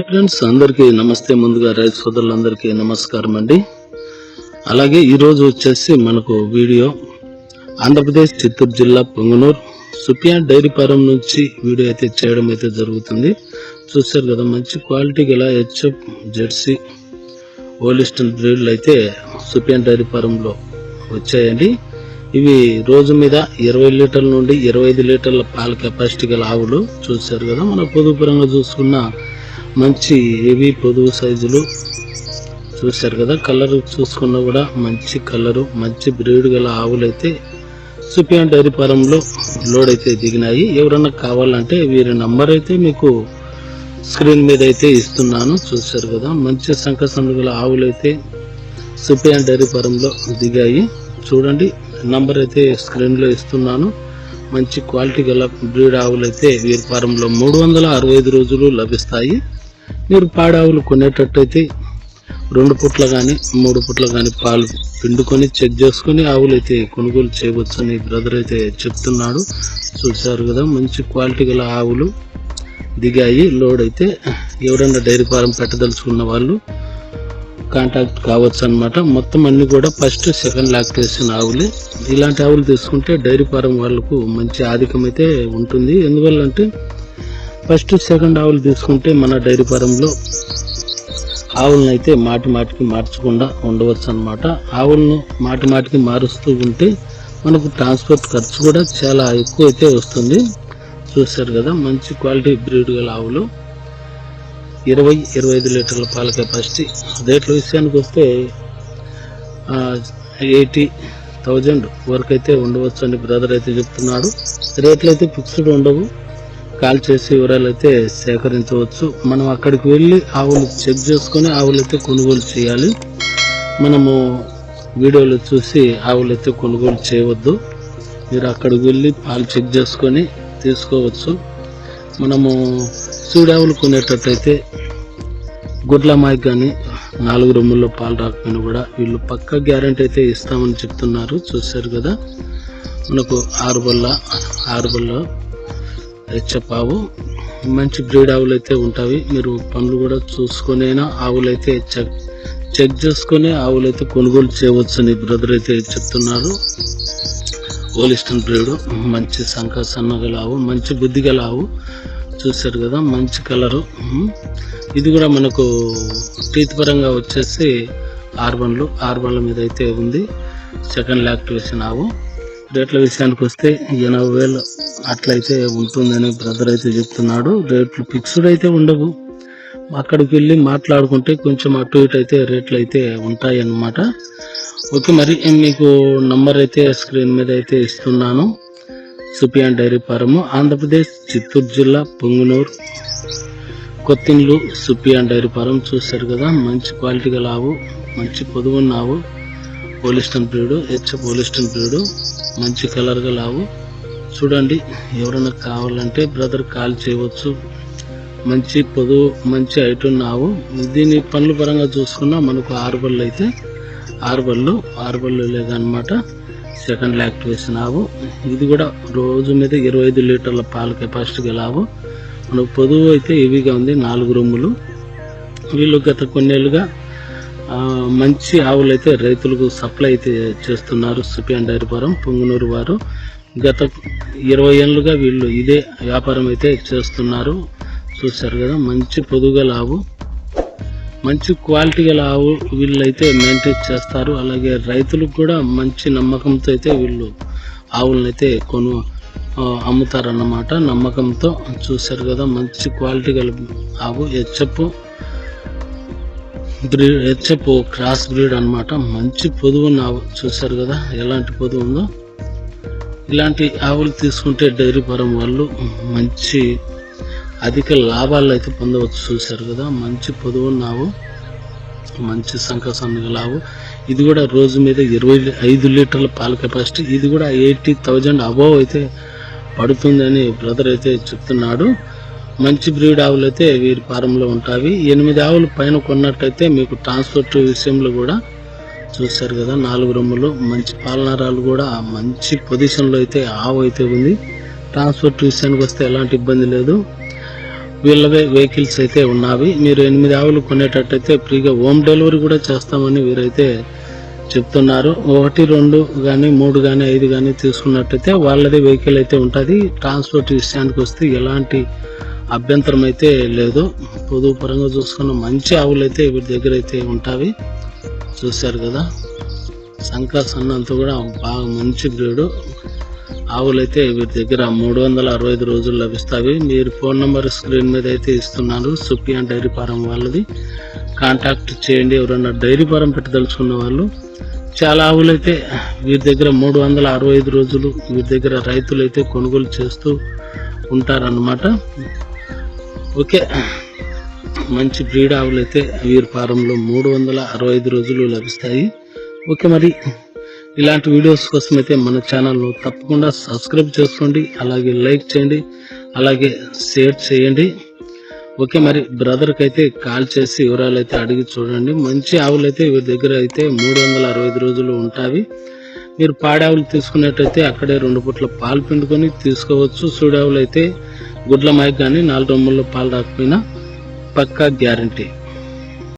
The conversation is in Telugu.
ఫ్రెండ్స్ అందరికీ నమస్తే. ముందుగా రైతు సోదరులందరికీ నమస్కారం అండి. అలాగే ఈరోజు వచ్చేసి మనకు వీడియో ఆంధ్రప్రదేశ్ చిత్తూరు జిల్లా పొంగనూరు సుప్యా డైరీ ఫారం నుంచి వీడియో అయితే చేయడం అయితే జరుగుతుంది. చూశారు కదా మంచి క్వాలిటీ గల హెచ్ఎఫ్ జెర్సీ ఓలిస్టన్ బ్రీడ్లు అయితే సుపియాన్ డైరీ ఫారంలో వచ్చాయండి. ఇవి రోజు మీద ఇరవై లీటర్ల నుండి ఇరవై ఐదు లీటర్ల పాల కెపాసిటీ గల ఆవులు. చూశారు కదా మన పొదుపు పరంగా చూసుకున్న మంచి హెవీ పొదువు సైజులు. చూశారు కదా కలర్ చూసుకున్నా కూడా మంచి కలరు మంచి బ్రీడ్ గల ఆవులు అయితే సుపియాన్ డైరీ ఫారంలో లోడ్ అయితే దిగినాయి. ఎవరన్నా కావాలంటే వీరి నంబర్ అయితే మీకు స్క్రీన్ మీద అయితే ఇస్తున్నాను. చూశారు కదా మంచి సంఖ గల ఆవులు అయితే సుపియాన్ డైరీ ఫారంలో దిగాయి. చూడండి నంబర్ అయితే స్క్రీన్లో ఇస్తున్నాను. మంచి క్వాలిటీ గల బ్రీడ్ ఆవులు అయితే వీరి ఫారంలో మూడు వందల అరవై ఐదు రోజులు లభిస్తాయి. మీరు పాడావులు కొనేటట్టయితే రెండు పుట్ల కానీ మూడు పుట్ల కానీ పాలు పిండుకొని చెక్ చేసుకొని ఆవులు అయితే కొనుగోలు చేయవచ్చు అని బ్రదర్ అయితే చెప్తున్నాడు. చూశారు కదా మంచి క్వాలిటీ గల ఆవులు దిగాయి. లోడ్ అయితే ఎవరైనా డైరీ ఫారం పెట్టదలుచుకున్న వాళ్ళు కాంటాక్ట్ కావచ్చు అన్నమాట మొత్తం అన్ని కూడా ఫస్ట్ సెకండ్ లాక్టేషన్ ఆవులే. ఇలాంటి ఆవులు తీసుకుంటే డైరీ ఫారం వాళ్ళకు మంచి ఆధికమైతే అయితే ఉంటుంది ఎందువల్లంటే ఫస్ట్ సెకండ్ ఆవులు తీసుకుంటే మన డైరీ ఫారంలో ఆవులను అయితే మాటి మాటికి మార్చకుండా ఉండవచ్చు అనమాట ఆవులను మాటి మాటికి మారుస్తూ ఉంటే మనకు ట్రాన్స్పోర్ట్ ఖర్చు కూడా చాలా ఎక్కువ అయితే వస్తుంది. చూశారు కదా మంచి క్వాలిటీ బ్రీడ్ గల ఆవులు. ఇరవై ఇరవై ఐదు లీటర్ల పాల కెపాసిటీ. రేట్ల విషయానికి వస్తే ఎయిటీ థౌజండ్ వరకు అయితే ఉండవచ్చు అని బ్రదర్ అయితే చెప్తున్నాడు. రేట్లు అయితే ఫిక్స్డ్ ఉండవు. కాల్ చేసి వివరాలు అయితే సేకరించవచ్చు మనం అక్కడికి వెళ్ళి ఆవులు చెక్ చేసుకొని ఆవులైతే కొనుగోలు చేయాలి. మనము వీడియోలో చూసి ఆవులైతే కొనుగోలు చేయవద్దు. మీరు అక్కడికి వెళ్ళి పాలు చెక్ చేసుకొని తీసుకోవచ్చు. మనము సూడావులు కొనేటట్టయితే గుడ్ల కానీ నాలుగు రొమ్ముల్లో పాలు రాకపోయినా కూడా వీళ్ళు పక్క గ్యారంటీ అయితే ఇస్తామని చెప్తున్నారు. చూశారు కదా? మనకు ఆరు బల్ల ఆరు బల్ల హెచ్చపావు మంచి బ్రీడ్ ఆవులు అయితే ఉంటాయి. మీరు పనులు కూడా చూసుకొనైనా ఆవులు అయితే చెక్ చెక్ చేసుకొని ఆవులు అయితే కొనుగోలు చేయవచ్చని బ్రదర్ అయితే చెప్తున్నారు. ఓలిస్టన్ బ్రీడ్ మంచి సంఖ సన్నగల ఆవు మంచి బుద్ధి గల ఆవు. చూశారు కదా మంచి కలరు. ఇది కూడా మనకు టీత్ పరంగా వచ్చేసి ఆర్బన్లు ఆర్బన్ల మీద అయితే ఉంది. సెకండ్ లాక్టివేషన్ ఆవు. రేట్ల విషయానికి వస్తే ఎనభై వేలు అట్లయితే ఉంటుందని బ్రదర్ అయితే చెప్తున్నాడు. రేట్లు ఫిక్స్డ్ అయితే ఉండవు. అక్కడికి వెళ్ళి మాట్లాడుకుంటే కొంచెం అటు ఇటు అయితే రేట్లు అయితే ఉంటాయి అన్నమాట ఓకే మరి మీకు నంబర్ అయితే స్క్రీన్ మీద అయితే ఇస్తున్నాను. సుపియాన్ డైరీ ఫారము ఆంధ్రప్రదేశ్ చిత్తూరు జిల్లా పొంగునూరు కొత్తిండ్లు సుపియాన్ డైరీ ఫారం చూశారు కదా. మంచి క్వాలిటీ గల ఆవు మంచి పొదువున్నావు. ఆవు Holstein breed H Holstein breed మంచి కలర్గా లావు. చూడండి ఎవరైనా కావాలంటే బ్రదర్ కాల్ చేయవచ్చు. మంచి పొదువు మంచి ఐటమ్ ఆవు దీని పనుల పరంగా చూసుకున్నా మనకు ఆరు బళ్ళు అయితే ఆరు బళ్ళు ఆరు బళ్ళు లేదనమాట సెకండ్ యాక్టివేషన్ ఆవు. ఇది కూడా రోజు మీద ఇరవై ఐదు లీటర్ల పాల కెపాసిటీ గల ఆవు మనకు పొదువు అయితే హెవీగా ఉంది నాలుగు రొమ్ములు. వీళ్ళు గత కొన్నేళ్ళుగా మంచి ఆవులు అయితే రైతులకు సప్లై అయితే చేస్తున్నారు సుపియాన్ డైరీ ఫారం పొంగునూరు వారు. గత ఇరవై ఏళ్ళుగా వీళ్ళు ఇదే వ్యాపారం అయితే చేస్తున్నారు. చూశారు కదా మంచి పొదుగల ఆవు. మంచి క్వాలిటీ గల ఆవు వీళ్ళైతే మెయింటైన్ చేస్తారు. అలాగే రైతులకు కూడా మంచి నమ్మకంతో అయితే వీళ్ళు ఆవులను అయితే కొను అమ్ముతారన్నమాట నమ్మకంతో. చూశారు కదా మంచి క్వాలిటీ గల ఆవు. H F breed H F cross breed అన్నమాట. మంచి పొదువు ఉన్న ఆవు చూశారు కదా? ఎలాంటి పొదువు ఉందో? ఇలాంటి ఆవులు తీసుకుంటే డైరీ ఫారం వాళ్ళు మంచి అధిక లాభాలు అయితే పొందవచ్చు చూశారు కదా? మంచి పొదువు ఉన్న ఆవు మంచి సంఖ సన్నగల ఆవు. ఇది కూడా రోజు మీద ఇరవై ఐదు లీటర్ల పాల కెపాసిటీ. ఇది కూడా ఎయిటీ థౌజండ్ అబోవ్ అయితే పడుతుందని బ్రదర్ అయితే చెప్తున్నాడు. మంచి బ్రీడ్ ఆవులు అయితే వీరి ఫారంలో ఉంటాయి. ఎనిమిది ఆవులు పైన కొన్నట్టయితే మీకు ట్రాన్స్పోర్ట్ విషయంలో కూడా చూశారు కదా నాలుగు రొమ్ములు మంచి పాలనరాలు కూడా మంచి పొజిషన్లో అయితే ఆవు అయితే ఉంది. ట్రాన్స్పోర్ట్ విషయానికి వస్తే ఎలాంటి ఇబ్బంది లేదు. వీళ్ళవే వెహికల్స్ అయితే ఉన్నవి. మీరు ఎనిమిది ఆవులు కొనేటట్టయితే ఫ్రీగా హోమ్ డెలివరీ కూడా చేస్తామని వీరైతే చెప్తున్నారు. ఒకటి రెండు కానీ మూడు కానీ ఐదు కానీ తీసుకున్నట్టయితే వాళ్ళది వెహికల్ అయితే ఉంటుంది. ట్రాన్స్పోర్ట్ విషయానికి వస్తే ఎలాంటి అభ్యంతరం అయితే లేదు. పొదుపు పరంగా చూసుకున్న మంచి ఆవులు అయితే వీరి దగ్గర అయితే ఉంటాయి చూశారు కదా? సంకా సన్నంతా కూడా బాగా మంచి బ్రీడు. ఆవులైతే వీరి దగ్గర మూడు వందల అరవై ఐదు రోజులు లభిస్తాయి మీరు ఫోన్ నెంబర్ స్క్రీన్ మీద అయితే ఇస్తున్నారు. సుపియాన్ డైరీ ఫారం వాళ్ళది. కాంటాక్ట్ చేయండి. ఎవరైనా డైరీ ఫారం పెట్టదలుచుకున్న వాళ్ళు. చాలా ఆవులైతే వీరి దగ్గర మూడు వందల అరవై ఐదు రోజులు వీరి దగ్గర రైతులు అయితే కొనుగోలు చేస్తూ ఉంటారన్నమాట. ఓకే. మంచి బ్రీడ్ ఆవులు అయితే వీరి ఫారంలో మూడు వందల అరవై ఐదు రోజులు లభిస్తాయి. ఓకే మరి ఇలాంటి వీడియోస్ కోసం అయితే మన ఛానల్ను తప్పకుండా సబ్స్క్రైబ్ చేసుకోండి అలాగే లైక్ చేయండి అలాగే షేర్ చేయండి. ఓకే మరి బ్రదర్కి అయితే కాల్ చేసి వివరాలు అయితే అడిగి చూడండి. మంచి ఆవులు అయితే వీరి దగ్గర అయితే మూడు వందల అరవై ఐదు రోజులు ఉంటాయి. మీరు పాడావులు తీసుకున్నట్టయితే అక్కడే రెండు పూట్ల పాలు పిండుకొని తీసుకోవచ్చు. సూడావులు అయితే గుడ్ల మైక్ కానీ నాలుగు రొమ్ముల్లో పాలు రాకపోయినా పక్కా గ్యారంటీ.